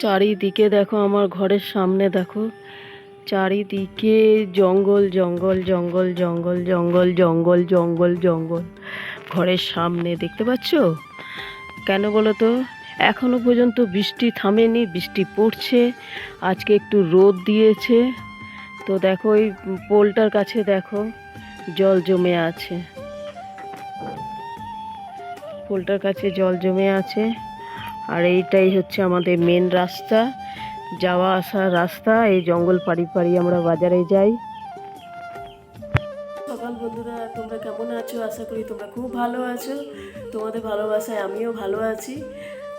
চারিদিকে দেখো আমার ঘরের সামনে দেখো। চারিদিকে জঙ্গল জঙ্গল জঙ্গল জঙ্গল জঙ্গল জঙ্গল জঙ্গল জঙ্গল। ঘরের সামনে দেখতে পাচ্ছ? কেন বলো তো? এখনও পর্যন্ত বৃষ্টি থামেনি, বৃষ্টি পড়ছে, আজকে একটু রোদ দিয়েছে। তো দেখো ওই পোলটার কাছে দেখো, জল জমে আছে। পোলটার কাছে জল জমে আছে। আর এইটাই হচ্ছে আমাদের মেন রাস্তা। যাওয়া আসার রাস্তা, এই জঙ্গল পাড়ি পাড়ি আমরা বাজারে যাই। সকাল বন্ধুরা, তোমরা কেমন আছো? আশা করি তোমরা খুব ভালো আছো। তোমাদের ভালোবাসায় আমিও ভালো আছি।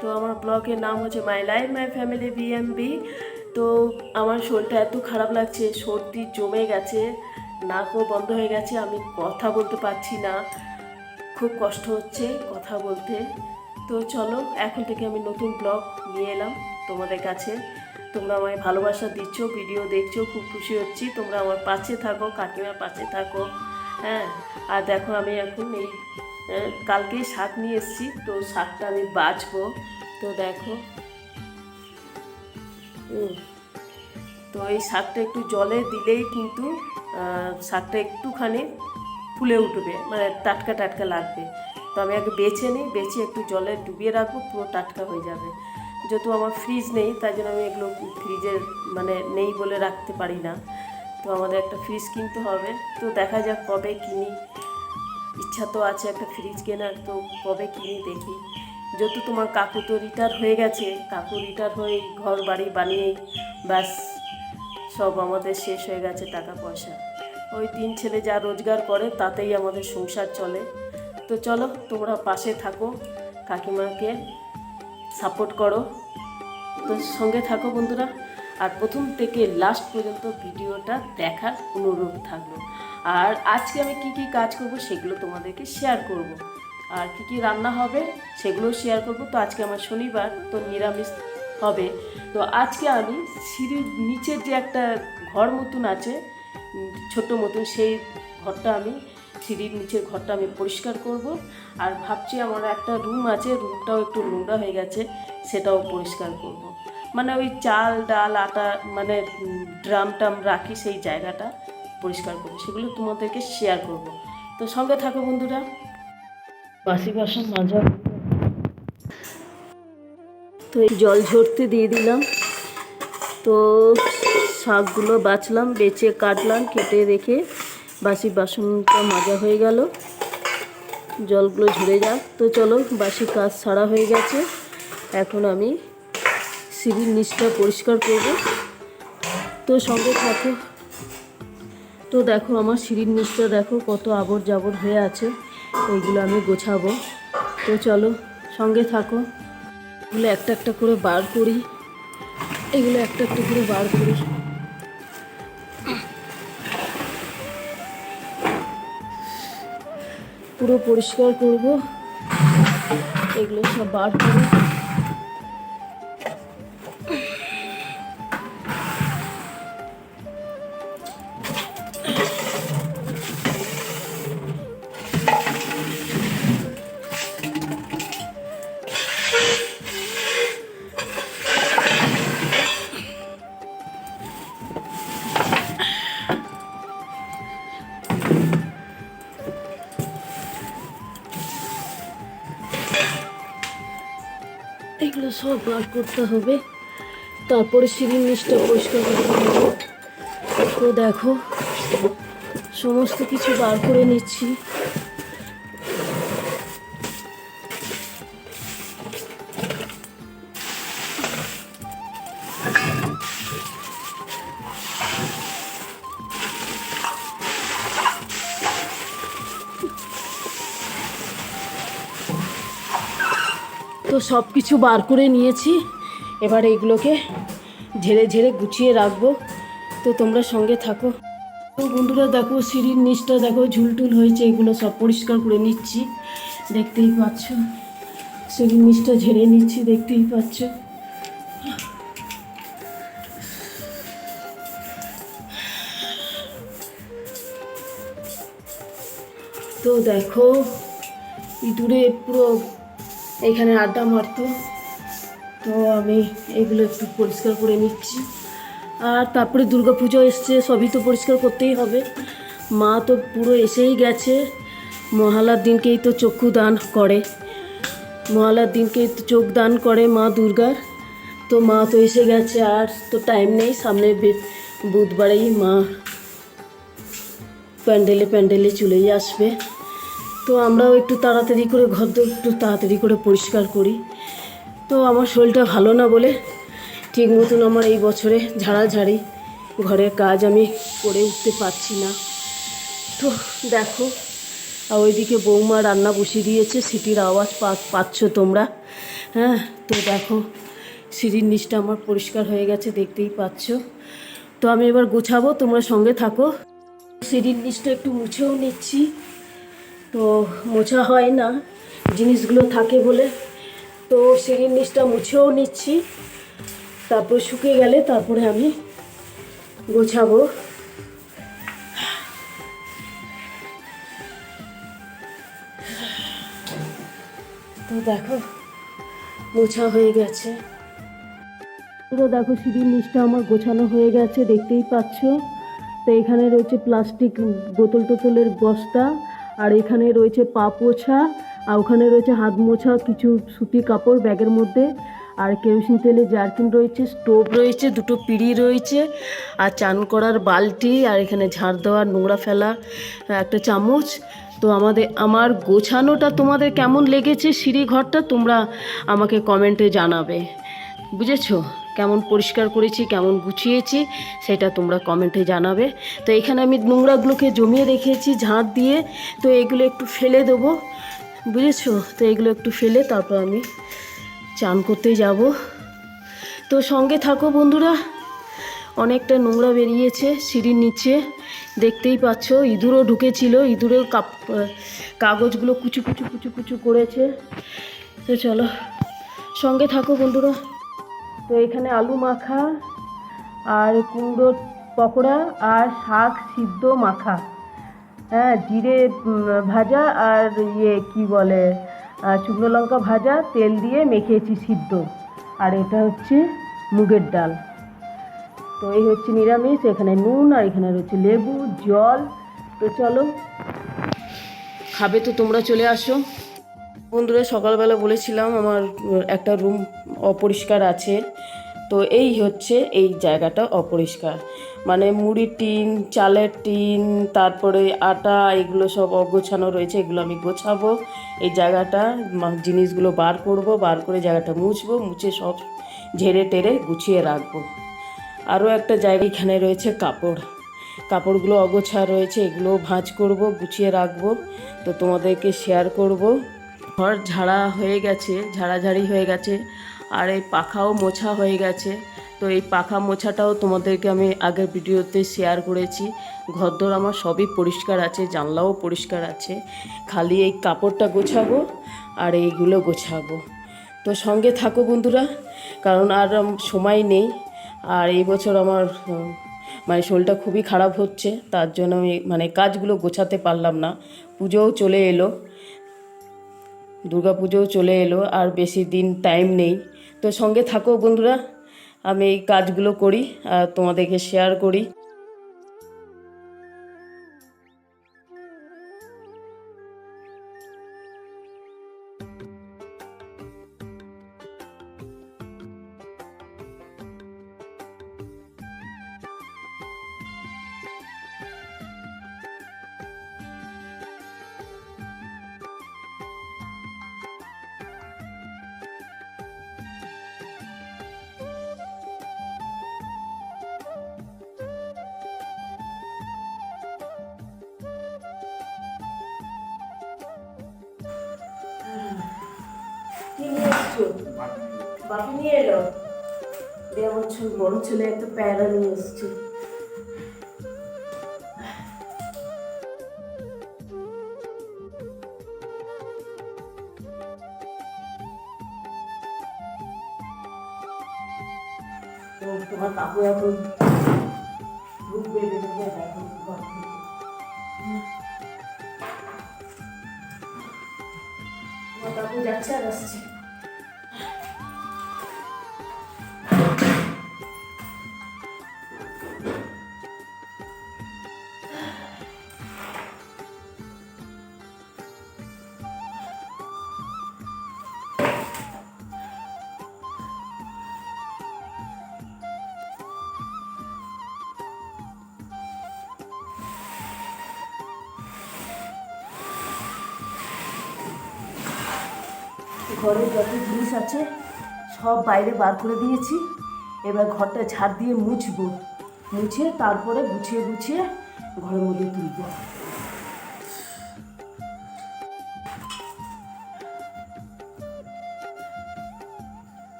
তো আমার ব্লগের নাম হচ্ছে মাই লাইফ মাই ফ্যামিলি বিএমবি তো আমার শরীরটা এত খারাপ লাগছে, সর্দি জমে গেছে, নাকও বন্ধ হয়ে গেছে, আমি কথা বলতে পারছি না। খুব কষ্ট হচ্ছে কথা বলতে। তো চলো, এখন থেকে আমি নতুন ব্লগ নিয়ে এলাম তোমাদের কাছে। তোমরা আমায় ভালোবাসা দিচ্ছ, ভিডিও দেখছ, খুব খুশি হচ্ছি। তোমরা আমার পাশে থাকো, কাকিমার পাশে থাকো হ্যাঁ। আর দেখো, আমি এখন এই আহ, কালকেই শাক নিয়ে এসেছি তো শাকটা আমি বাছবো তো দেখো। তো এই শাকটা একটু জলে দিলেই কিন্তু শাকটা একটুখানি ফুলে উঠবে মানে টাটকা টাটকা লাগবে। তো আমি আগে বেছে নিই বেছে একটু জলে ডুবিয়ে রাখব পুরো টাটকা হয়ে যাবে। যেহেতু আমার ফ্রিজ নেই তাই জন্য আমি এগুলো ফ্রিজে মানে নেই বলে রাখতে পারি না। তো আমাদের একটা ফ্রিজ কিনতে হবে। তো দেখা যাক কবে কিনি। ইচ্ছা তো আছে একটা ফ্রিজ কেনার, তো কবে কিনি দেখি। যেহেতু তোমার কাকু তো রিটায়ার হয়ে গেছে, কাকু রিটায়ার হয়ে ঘর বাড়ি বানিয়ে, ব্যাস, সব আমাদের শেষ হয়ে গেছে টাকা পয়সা। ওই তিন ছেলে যা রোজগার করে, তাতেই আমাদের সংসার চলে। তো চলো, তোমরা পাশে থাকো, কাকিমাকে সাপোর্ট করো। তো সঙ্গে থাকো বন্ধুরা। আর প্রথম থেকে লাস্ট পর্যন্ত ভিডিওটা দেখার অনুরোধ থাকল। আর আজকে আমি কি কি কাজ করব সেগুলো তোমাদেরকে শেয়ার করব। আর কি কি রান্না হবে সেগুলো শেয়ার করব। তো আজকে আমার শনিবার, তো নিরামিষ হবে। তো আজকে আমি সিঁড়ির নিচের যে একটা ঘর মতন আছে ছোট মতন, সেই ঘরটা আমি, সিঁড়ির নিচের ঘরটা আমি পরিষ্কার করব। আর ভাবছি আমার একটা রুম আছে রুমটাও একটু নোংরা হয়ে গেছে, সেটাও পরিষ্কার করব। মানে ওই চাল, ডাল, আটা মানে ড্রাম টাম রাখি সেই জায়গাটা। পরিষ্কার করব সেগুলো তোমাদেরকে শেয়ার করব। তো সঙ্গে থাকো বন্ধুরা। বাসি বাসন মাজা। তো এই জল ঝরতে দিয়ে দিলাম। তো শাকগুলো বাছলাম বেছে কাটলাম কেটে রেখে বাসি বাসনটা মাজা হয়ে গেল। জলগুলো ঝরে যাক। তো চলো বাসি কাজ সারা হয়ে গেছে। এখন আমি সিঁড়ির নিচটা পরিষ্কার করব। তো সঙ্গে থাকো। তো দেখো আমার সিঁড়ির নিচটা দেখো কত আবর জাবর হয়ে আছে, এইগুলো আমি গোছাবো। তো চলো, সঙ্গে থাকো। এগুলো একটা একটা করে বার করি। এগুলো একটা একটা করে বার করি। পুরো পরিষ্কার করব। এগুলো সব বার করে। সব বার করতে হবে। তারপরে সিঁড়ির নিচটা পরিষ্কার করতে হবে তো দেখো, সমস্ত কিছু বার করে নিচ্ছি। তো সব কিছু বার করে নিয়েছি। এবার এগুলোকে ঝেড়ে ঝেড়ে গুছিয়ে রাখব। তো তোমরা সঙ্গে থাকো। তো বন্ধুরা দেখো, সিঁড়ির নিচটা দেখো, ঝুলটুল হয়েছে, এগুলো সব পরিষ্কার করে নিচ্ছি। দেখতেই পাচ্ছ। সিঁড়ির নিচটা ঝেড়ে নিচ্ছি, দেখতেই পাচ্ছ। তো দেখো, ইঁদুরে পুরো এখানে আড্ডা মারতো। তো আমি এগুলো একটু পরিষ্কার করে নিচ্ছি। আর তারপরে পুজো এসছে, সবই তো পরিষ্কার করতেই হবে। মা তো পুরো এসেই গেছে। মহালার দিনকেই তো চক্ষু দান করে। মহালার দিনকেই তো চোখ দান করে মা দুর্গার। তো মা তো এসে গেছে, আর তো টাইম নেই। সামনে বুধবারেই মা প্যান্ডেলে প্যান্ডেলে চলেই আসবে। তো আমরাও একটু তাড়াতাড়ি করে ঘর দোর একটু তাড়াতাড়ি করে পরিষ্কার করি। তো আমার শরীরটা ভালো না বলে ঠিক মতন আমার এই বছরে ঝাড়াঝাড়ি, ঘরের কাজ আমি করে উঠতে পারছি না। তো দেখো, আর ওইদিকে বৌমা রান্না বসিয়ে দিয়েছে সিটির আওয়াজ পাচ্ছ তোমরা। হ্যাঁ তো দেখো, সিঁড়ির নিচটা আমার পরিষ্কার হয়ে গেছে, দেখতেই পাচ্ছ। তো আমি এবার গোছাবো, তোমরা সঙ্গে থাকো। সিঁড়ির নিচটা একটু মুছেও নিচ্ছি। তো মোছা হয় না, জিনিসগুলো থাকে বলে। তো সিঁড়ির নিচটা মুছেও নিচ্ছি। তারপর শুকিয়ে গেলে তারপরে আমি গোছাবো। তো দেখো, মোছা হয়ে গেছে। পুরো দেখো সিঁড়ির নিচটা আমার গোছানো হয়ে গেছে, দেখতেই পাচ্ছ। তো এখানে রয়েছে প্লাস্টিক বোতল টোতলের বস্তা। আর এখানে রয়েছে পা পোছা, আর ওখানে রয়েছে হাত মোছা, কিছু সুতি কাপড় ব্যাগের মধ্যে, আর কেরোসিন তেলের জার্কিন রয়েছে, স্টোভ রয়েছে, দুটো পিঁড়ি রয়েছে, আর চান করার বালতি, আর এখানে ঝাড় দেওয়ার নোংরা ফেলা, একটা চামচ। তো আমাদের, আমার গোছানোটা তোমাদের কেমন লেগেছে সিঁড়ি ঘরটা তোমরা আমাকে কমেন্টে জানাবে, বুঝেছ? কেমন পরিষ্কার করেছি, কেমন গুছিয়েছি, সেটা তোমরা কমেন্টে জানাবে। তো এখানে আমি নোংরাগুলোকে জমিয়ে রেখেছি, ঝাঁট দিয়ে। তো এগুলো একটু ফেলে দেবো, বুঝেছ? তো এগুলো একটু ফেলে তারপর আমি চান করতে যাব। তো সঙ্গে থাকো বন্ধুরা, অনেকটা নোংরা বেরিয়েছে সিঁড়ির নিচে, দেখতেই পাচ্ছ, ইঁদুরও ঢুকেছিল, ইঁদুরের কাপ, কাগজগুলো কুচু কুচু কুচু কুচু করেছে। তো চলো, সঙ্গে থাকো বন্ধুরা। তো এখানে আলু মাখা, আর কুমড়ো পকোড়া, আর শাক সিদ্ধ মাখা। হ্যাঁ জিরে ভাজা, আর ইয়ে কি বলে শুকনো লঙ্কা ভাজা, তেল দিয়ে মেখেছি সিদ্ধ। আর এটা হচ্ছে মুগের ডাল। তো এই হচ্ছে নিরামিষ, এখানে নুন, আর এখানে রয়েছে লেবু, জল। তো চলো, খাবে তো তোমরা চলে আসো। বন্ধুরা, সকালবেলা বলেছিলাম আমার একটা রুম অপরিষ্কার আছে। তো এই হচ্ছে এই জায়গাটা অপরিষ্কার। মানে মুড়ির টিন, চালের টিন, তারপরে আটা, এগুলো সব অগোছানো রয়েছে, এগুলো আমি গোছাবো। এই জায়গাটা জিনিসগুলো বার করব, বার করে জায়গাটা মুছবো, মুছে সব ঝেড়ে টেরে গুছিয়ে রাখব। আরও একটা জায়গা এখানে রয়েছে কাপড়। কাপড়গুলো অগোছা রয়েছে এগুলো ভাঁজ করব, গুছিয়ে রাখব। তো তোমাদেরকে শেয়ার করব। ঘর ঝাড়া হয়ে গেছে, ঝাড়াঝাড়ি হয়ে গেছে, আর এই পাখাও মোছা হয়ে গেছে। তো এই পাখা মোছাটাও তোমাদেরকে আমি আগের ভিডিওতে শেয়ার করেছি। ঘরদোর আমার সবই পরিষ্কার আছে, জানলাও পরিষ্কার আছে। খালি এই কাপড়টা গোছাবো আর এইগুলো গোছাবো। তো সঙ্গে থাকো বন্ধুরা, কারণ আর সময় নেই। আর এই বছর আমার মানে শরীরটা খুবই খারাপ হচ্ছে, তার জন্য আমি মানে কাজগুলো গোছাতে পারলাম না। পুজোও চলে এলো। দুর্গা পুজোও চলে এলো, আর বেশি দিন টাইম নেই। তো সঙ্গে থাকো বন্ধুরা, আমি এই কাজগুলো করি, আর তোমাদেরকে শেয়ার করি। নিয়ে বাপি নিয়ে এলো। বড় ছেলে একটা প্যারা নিয়ে এসছে। তোমার কাকু এখন ঢুকবে। যাচ্ছে আর আসছে। ঘরে যত জিনিস আছে সব বাইরে বার করে দিয়েছি। এবার ঘরটা ঝাড় দিয়ে মুছবো। মুছে তারপরে গুছিয়ে গুছিয়ে ঘরের মধ্যে তুলবো।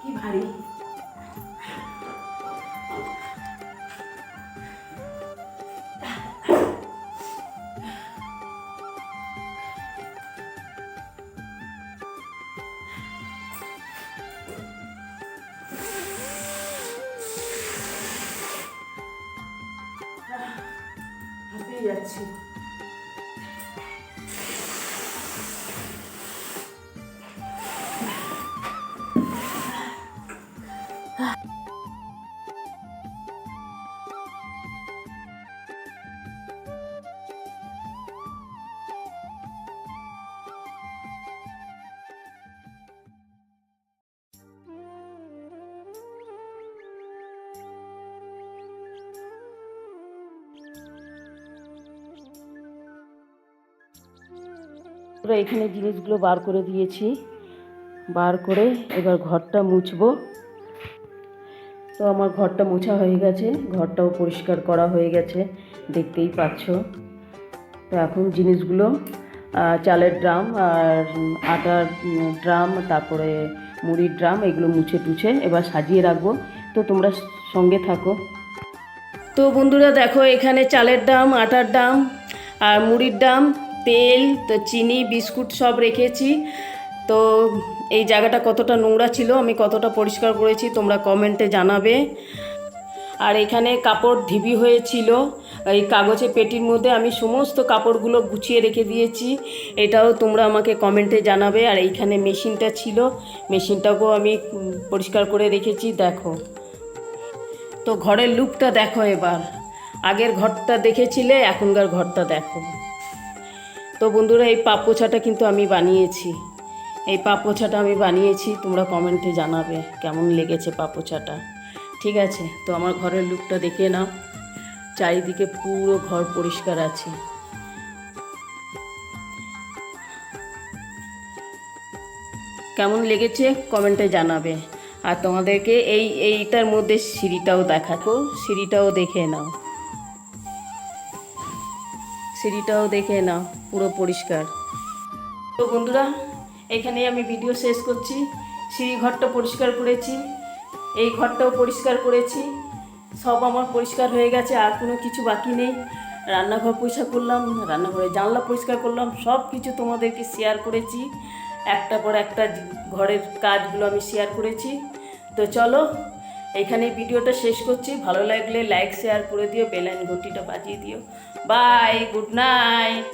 কি ভারী। যাচ্ছি। পুরো এখানে জিনিসগুলো বার করে দিয়েছি। বার করে এবার ঘরটা মুছবো। তো আমার ঘরটা মোছা হয়ে গেছে, ঘরটাও পরিষ্কার করা হয়ে গেছে, দেখতেই পাচ্ছ। তো এখন জিনিসগুলো চালের ড্রাম আর আটার ড্রাম, তারপরে মুড়ির ড্রাম, এগুলো মুছে টুছে এবার সাজিয়ে রাখব। তো তোমরা সঙ্গে থাকো। তো বন্ধুরা দেখো, এখানে চালের ড্রাম, আটার ড্রাম আর মুড়ির ডাম তেল, তো চিনি, বিস্কুট সব রেখেছি। তো এই জায়গাটা কতটা নোংরা ছিল, আমি কতটা পরিষ্কার করেছি, তোমরা কমেন্টে জানাবে। আর এখানে কাপড় ঢিবি হয়েছিল, এই কাগজে পেটির মধ্যে আমি সমস্ত কাপড়গুলো গুছিয়ে রেখে দিয়েছি। এটাও তোমরা আমাকে কমেন্টে জানাবে। আর এইখানে মেশিনটা ছিল, মেশিনটাকেও আমি পরিষ্কার করে রেখেছি, দেখো। তো ঘরের লুকটা দেখো এবার। আগের ঘরটা দেখেছিলে, এখনকার ঘরটা দেখো। তো বন্ধুরা, এই পাপ পোছাটা কিন্তু আমি বানিয়েছি। এই পাপ পোছাটা আমি বানিয়েছি, তোমরা কমেন্টে জানাবে কেমন লেগেছে পাপ পোছাটা ঠিক আছে, তো আমার ঘরের লুকটা দেখে নাও। চারিদিকে পুরো ঘর পরিষ্কার আছে। কেমন লেগেছে কমেন্টে জানাবে। আর তোমাদেরকে এই, এইটার মধ্যে সিঁড়িটাও দেখাবো। সিঁড়িটাও দেখে নাও। সিঁড়িটাও দেখে নাও। পুরো পরিষ্কার। তো বন্ধুরা এখানে আমি ভিডিও শেষ করছি। সিঁড়ি ঘরটা পরিষ্কার করেছি। এই ঘরটাও পরিষ্কার করেছি। সব আমার পরিষ্কার হয়ে গেছে, আর কোনো কিছু বাকি নেই। রান্নাঘর পরিষ্কার করলাম রান্নাঘরে জানলা পরিষ্কার করলাম, সব কিছু তোমাদেরকে শেয়ার করেছি। একটা পর একটা ঘরের কাজগুলো আমি শেয়ার করেছি। তো চলো এখানে ভিডিওটা শেষ করছি। ভালো লাগলে লাইক শেয়ার করে দিও বেলাইন ঘটিটা বাজিয়ে দিও। Bye good night